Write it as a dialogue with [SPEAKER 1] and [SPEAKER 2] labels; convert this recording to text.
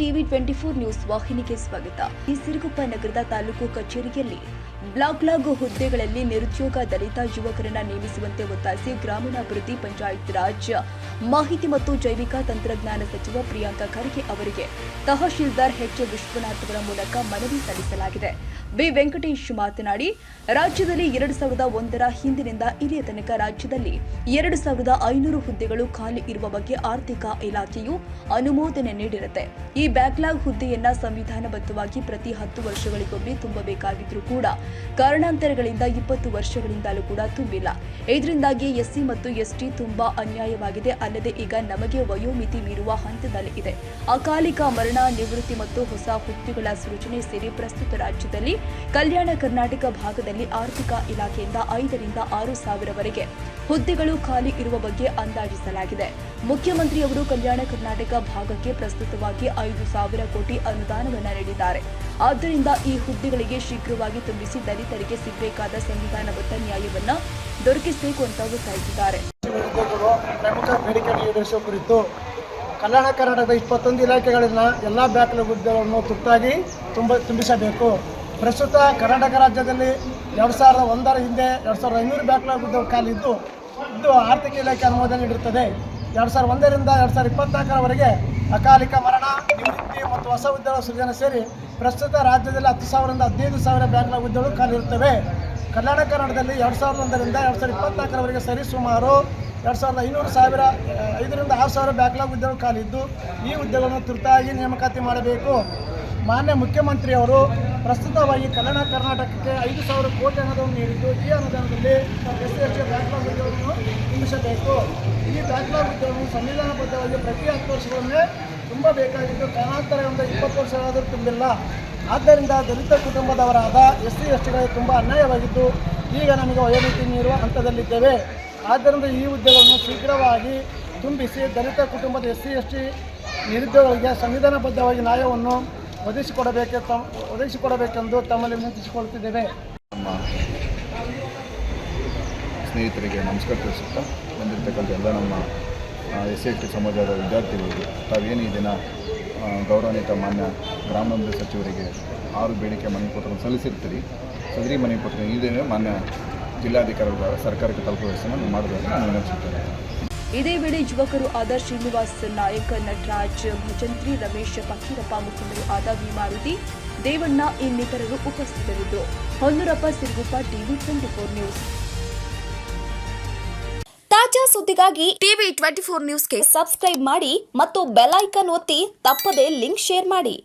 [SPEAKER 1] TV twenty four news ವಾಹಿನಿಗೆ ಸ್ವಾಗತ. ಈ ಸಿರುಗುಪ್ಪ ನಗರದ ತಾಲೂಕು ಕಚೇರಿಯಲ್ಲಿ ಬ್ಲಾಕ್ ಲಾಗ್ ಹುದ್ದೆಗಳಲ್ಲಿ ನಿರುದ್ಯೋಗ ದಲಿತ ಯುವಕರನ್ನ ನೇಮಿಸುವಂತೆ ಒತ್ತಾಯಿಸಿ ಗ್ರಾಮೀಣಾಭಿವೃದ್ಧಿ ಪಂಚಾಯತ್ ರಾಜ್ ಮಾಹಿತಿ ಮತ್ತು ಜೈವಿಕ ತಂತ್ರಜ್ಞಾನ ಸಚಿವ ಪ್ರಿಯಾಂಕ ಖರ್ಗೆ ಅವರಿಗೆ ತಹಶೀಲ್ದಾರ್ ಹೆಚ್ ವಿಶ್ವನಾಥ್ ಅವರ ಮೂಲಕ ಮನವಿ ಸಲ್ಲಿಸಲಾಗಿದೆ. ಬಿ. ವೆಂಕಟೇಶ್ ಮಾತನಾಡಿ, ರಾಜ್ಯದಲ್ಲಿ ಎರಡು ಸಾವಿರದ ಒಂದರ ಹಿಂದಿನಿಂದ ಇಲ್ಲಿಯ ತನಕ ರಾಜ್ಯದಲ್ಲಿ ಎರಡು ಸಾವಿರದ ಐನೂರು ಹುದ್ದೆಗಳು ಖಾಲಿ ಇರುವ ಬಗ್ಗೆ ಆರ್ಥಿಕ ಇಲಾಖೆಯು ಅನುಮೋದನೆ ನೀಡಿರುತ್ತೆ. ಈ ಬ್ಯಾಕ್ಲಾಗ್ ಹುದ್ದೆಯನ್ನ ಸಂವಿಧಾನಬದ್ಧವಾಗಿ ಪ್ರತಿ ಹತ್ತು ವರ್ಷಗಳಿಗೊಮ್ಮೆ ತುಂಬಬೇಕಾಗಿದ್ರೂ ಕೂಡ ಕಾರಣಾಂತರಗಳಿಂದ ಇಪ್ಪತ್ತು ವರ್ಷಗಳಿಂದಲೂ ಕೂಡ ತುಂಬಿಲ್ಲ. ಇದರಿಂದಾಗಿ ಎಸ್ಸಿ ಮತ್ತು ಎಸ್ಟಿ ತುಂಬಾ ಅನ್ಯಾಯವಾಗಿದೆ. ಅಲ್ಲದೆ ಈಗ ನಮಗೆ ವಯೋಮಿತಿ ಮೀರುವ ಹಂತದಲ್ಲಿ ಇದೆ. ಅಕಾಲಿಕ ಮರಣ ನಿವೃತ್ತಿ ಮತ್ತು ಹೊಸ ಹುದ್ದೆಗಳ ಸೃಜನೆ ಸೇರಿ ಪ್ರಸ್ತುತ ರಾಜ್ಯದಲ್ಲಿ ಕಲ್ಯಾಣ ಕರ್ನಾಟಕ ಭಾಗದಲ್ಲಿ ಆರ್ಥಿಕ ಇಲಾಖೆಯಿಂದ ಐದರಿಂದ ಆರು ಸಾವಿರವರೆಗೆ ಹುದ್ದೆಗಳು ಖಾಲಿ ಇರುವ ಬಗ್ಗೆ ಅಂದಾಜಿಸಲಾಗಿದೆ. ಮುಖ್ಯಮಂತ್ರಿಯವರು ಕಲ್ಯಾಣ ಕರ್ನಾಟಕ ಭಾಗಕ್ಕೆ ಪ್ರಸ್ತುತವಾಗಿ ಐದು ಸಾವಿರ ಕೋಟಿ ಅನುದಾನವನ್ನು ನೀಡಿದ್ದಾರೆ. ಆದ್ದರಿಂದ ಈ ಹುದ್ದೆಗಳಿಗೆ ಶೀಘ್ರವಾಗಿ ತುಂಬಿಸಿ ದಲಿತರಿಗೆ ಸಿಗಬೇಕಾದ ಸಂವಿಧಾನಬದ್ಧ ನ್ಯಾಯವನ್ನು ದೊರಕಿಸಬೇಕು ಅಂತ ಒತ್ತಾಯಿಸಿದ್ದಾರೆ.
[SPEAKER 2] ಕಲ್ಯಾಣ ಕರ್ನಾಟಕದ ಇಪ್ಪತ್ತೊಂದು ಇಲಾಖೆಗಳನ್ನ ಎಲ್ಲ ಬ್ಯಾಕ್ಲಾಗ್ ಹುದ್ದೆಗಳನ್ನು ತುರ್ತಾಗಿ ತುಂಬ ತುಂಬಿಸಬೇಕು. ಪ್ರಸ್ತುತ ಕರ್ನಾಟಕ ರಾಜ್ಯದಲ್ಲಿ ಎರಡು ಸಾವಿರದ ಒಂದರ ಹಿಂದೆ ಎರಡು ಸಾವಿರದ ಐನೂರು ಬ್ಯಾಕ್ಲಾಗ್ ಖಾಲಿ ಇದ್ದು, ಇದು ಆರ್ಥಿಕ ಇಲಾಖೆ ಅನುಮೋದನೆ ನೀಡುತ್ತದೆ. ಎರಡು ಸಾವಿರದ ಒಂದರಿಂದ ಎರಡು ಸಾವಿರದ ಇಪ್ಪತ್ನಾಲ್ಕರವರೆಗೆ ಅಕಾಲಿಕ ಮರಣ, ನಿವೃತ್ತಿ ಮತ್ತು ಹೊಸ ಉದ್ಯೋಗ ಸೃಜನೆ ಸೇರಿ ಪ್ರಸ್ತುತ ರಾಜ್ಯದಲ್ಲಿ ಹತ್ತು ಸಾವಿರದಿಂದ ಹದಿನೈದು ಸಾವಿರ ಬ್ಯಾಕ್ಲಾಗ್ ಉದ್ಯೋಗ ಕಾಲಿರುತ್ತವೆ ಕಲ್ಯಾಣ ಕರ್ನಾಟಕದಲ್ಲಿ ಎರಡು ಸಾವಿರದ ಒಂದರಿಂದ ಎರಡು ಸಾವಿರದ ಇಪ್ಪತ್ನಾಲ್ಕರವರೆಗೆ ಸರಿ ಸುಮಾರು ಎರಡು ಸಾವಿರದ ಐನೂರು ಸಾವಿರ, ಐದರಿಂದ ಆರು ಸಾವಿರ ಬ್ಯಾಕ್ಲಾಗ್ ಉದ್ಯೋಗ ಕಾಲಿದ್ದು ಈ ಉದ್ಯೋಗವನ್ನು ತುರ್ತಾಗಿ ನೇಮಕಾತಿ ಮಾಡಬೇಕು. ಮಾನ್ಯ ಮುಖ್ಯಮಂತ್ರಿಯವರು ಪ್ರಸ್ತುತವಾಗಿ ಕಲ್ಯಾಣ ಕರ್ನಾಟಕಕ್ಕೆ ಐದು ಸಾವಿರ ಕೋಟಿ ಅನುದಾನವನ್ನು ನೀಡಿದ್ದು, ಈ ಅನುದಾನದಲ್ಲಿ S C S T backlog ಉದ್ಯೋಗವನ್ನು ತುಂಬಿಸಬೇಕು. ಈ ಬ್ಯಾಕ್ಲಾಗ್ ಉದ್ಯೋಗವನ್ನು ಸಂವಿಧಾನಬದ್ಧವಾಗಿ ಪ್ರತಿ ಹತ್ತು ಬೇಕಾಗಿದ್ದು ತುಂಬಬೇಕಾಗಿದ್ದು ಒಂದು ಇಪ್ಪತ್ತು ವರ್ಷಗಳಾದರೂ ತುಂಬಿಲ್ಲ. ಆದ್ದರಿಂದ ದಲಿತ ಕುಟುಂಬದವರಾದ ಎಸ್ ಸಿ ಎಸ್ ಟಿಗಳಿಗೆ ತುಂಬ ಅನ್ಯಾಯವಾಗಿದ್ದು, ಈಗ ನಮಗೆ ವಯೋಮಿತಿ ನೀಡುವ ಹಂತದಲ್ಲಿದ್ದೇವೆ. ಆದ್ದರಿಂದ ಈ ಉದ್ಯೋಗವನ್ನು ಶೀಘ್ರವಾಗಿ ತುಂಬಿಸಿ ದಲಿತ ಕುಟುಂಬದ ಎಸ್ ಸಿ ಎಸ್ ಟಿ ನಿರುದ್ಯೋಗಿಗೆ ಸಂವಿಧಾನಬದ್ಧವಾಗಿ ನ್ಯಾಯವನ್ನು ಒದಗಿಸಿಕೊಡಬೇಕು ತಮ್ಮ ಒದಗಿಸಿಕೊಡಬೇಕೆಂದು ತಮ್ಮಲ್ಲಿ ವಿನಂತಿಸಿಕೊಳ್ಳುತ್ತಿದ್ದೇವೆ
[SPEAKER 3] ನಮ್ಮ ಸ್ನೇಹಿತರಿಗೆ ನಮಸ್ಕಾರ ತಿಳಿಸುತ್ತಾ, ಬಂದಿರತಕ್ಕಂಥ ಎಲ್ಲ ನಮ್ಮ ಎಸ್ ಸಿ ಟಿ ಸಮಾಜದ ವಿದ್ಯಾರ್ಥಿಗಳಿಗೆ ತಾವೇನು ಈ ದಿನ ಗೌರವಾನ್ವಿತ ಮಾನ್ಯ ಗ್ರಾಮಾಭಿವೃದ್ಧಿ ಸಚಿವರಿಗೆ ಆರು ಬೇಡಿಕೆ ಮನವಿ ಪತ್ರವನ್ನು ಸಲ್ಲಿಸಿರ್ತೀರಿ. ಸದರಿ ಮನವಿ ಪತ್ರ ಈ ದಿನ ಮಾನ್ಯ ಜಿಲ್ಲಾಧಿಕಾರಿಗಳ ಸರ್ಕಾರಕ್ಕೆ ತಲುಪುವ ವ್ಯವಸ್ಥೆಯನ್ನು ಮಾಡೋದನ್ನು ನಾನು ವಿನಂತಿಸುತ್ತೇನೆ.
[SPEAKER 1] ಇದೇ ವೇಳೆ ಯುವಕರು ಆದ ಶ್ರೀನಿವಾಸ್ ನಾಯಕ, ನಟರಾಜ್, ಭಜಂತ್ರಿ, ರಮೇಶ್ ಪಕ್ಕೀರಪ್ಪ ಮುಖಂಡರು ಆದ ವಿಮಾರುತಿ ದೇವಣ್ಣ ಇನ್ನಿತರರು ಉಪಸ್ಥಿತರಿದ್ದರು. Honnurappa Siruguppa, TV twenty four news.
[SPEAKER 4] ತಾಜಾ ಸುದ್ದಿಗಾಗಿ ಟಿವಿ ಟ್ವೆಂಟಿ ಫೋರ್ ನ್ಯೂಸ್ಗೆ ಸಬ್ಸ್ಕ್ರೈಬ್ ಮಾಡಿ ಮತ್ತು ಬೆಲ್ ಐಕನ್ ಒತ್ತಿ ತಪ್ಪದೇ ಲಿಂಕ್ ಶೇರ್ ಮಾಡಿ.